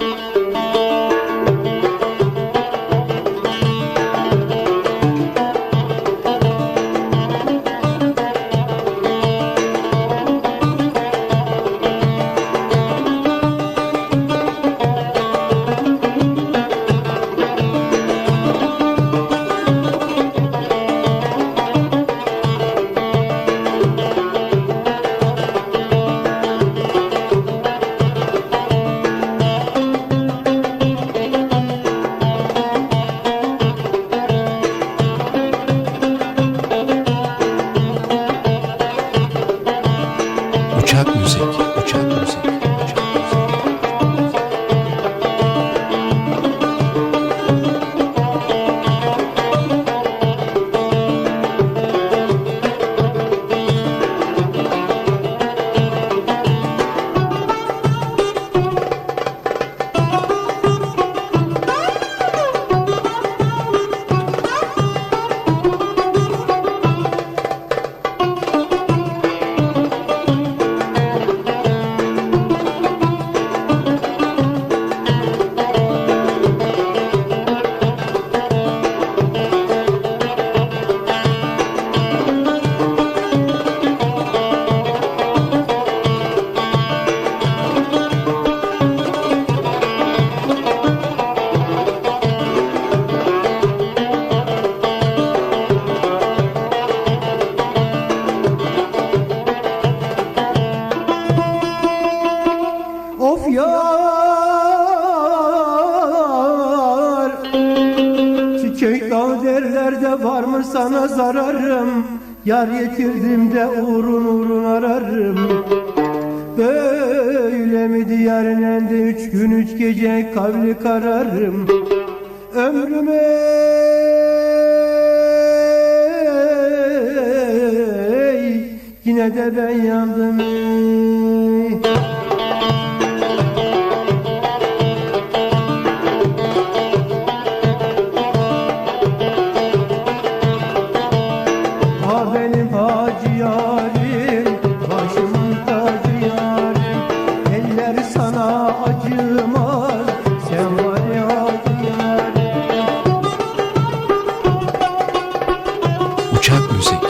Uçak müzik, uçak müzik, Çiçek dal derler de var mı sana zararım. Yar yetirdim de uğrun uğrun ararım. Böyle mi diyarın elde üç gün üç gece kavli kararım? Ömrüme Yine de ben yandım Lucy.